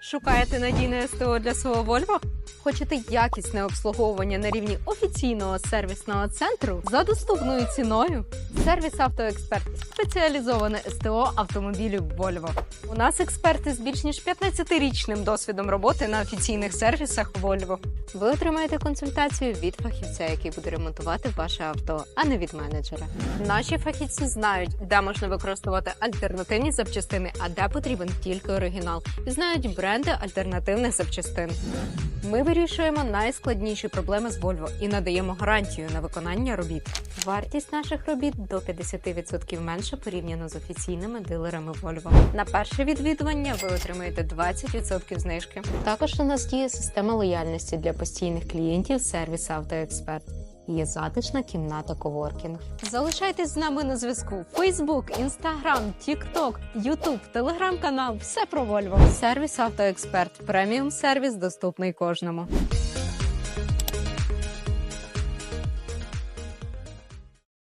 Шукаєте надійне СТО для свого Вольво? Хочете якісне обслуговування на рівні офіційного сервісного центру за доступною ціною? Сервіс Автоексперт спеціалізоване СТО автомобілів Volvo. У нас експерти з більш ніж 15-річним досвідом роботи на офіційних сервісах Volvo. Ви отримаєте консультацію від фахівця, який буде ремонтувати ваше авто, а не від менеджера. Наші фахівці знають, де можна використовувати альтернативні запчастини, а де потрібен тільки оригінал, знають бренди альтернативних запчастин. Ми вирішуємо найскладніші проблеми з Volvo і надаємо гарантію на виконання робіт. Вартість наших робіт до 50% менша порівняно з офіційними дилерами Volvo. На перше відвідування ви отримаєте 20% знижки. Також у нас діє система лояльності для постійних клієнтів сервіс Автоексперт. Є затишна кімната коворкінг. Залишайтесь з нами на зв'язку. Facebook, Instagram, TikTok, YouTube, телеграм-канал. Все про Volvo. Сервіс Автоексперт. Преміум сервіс доступний кожному.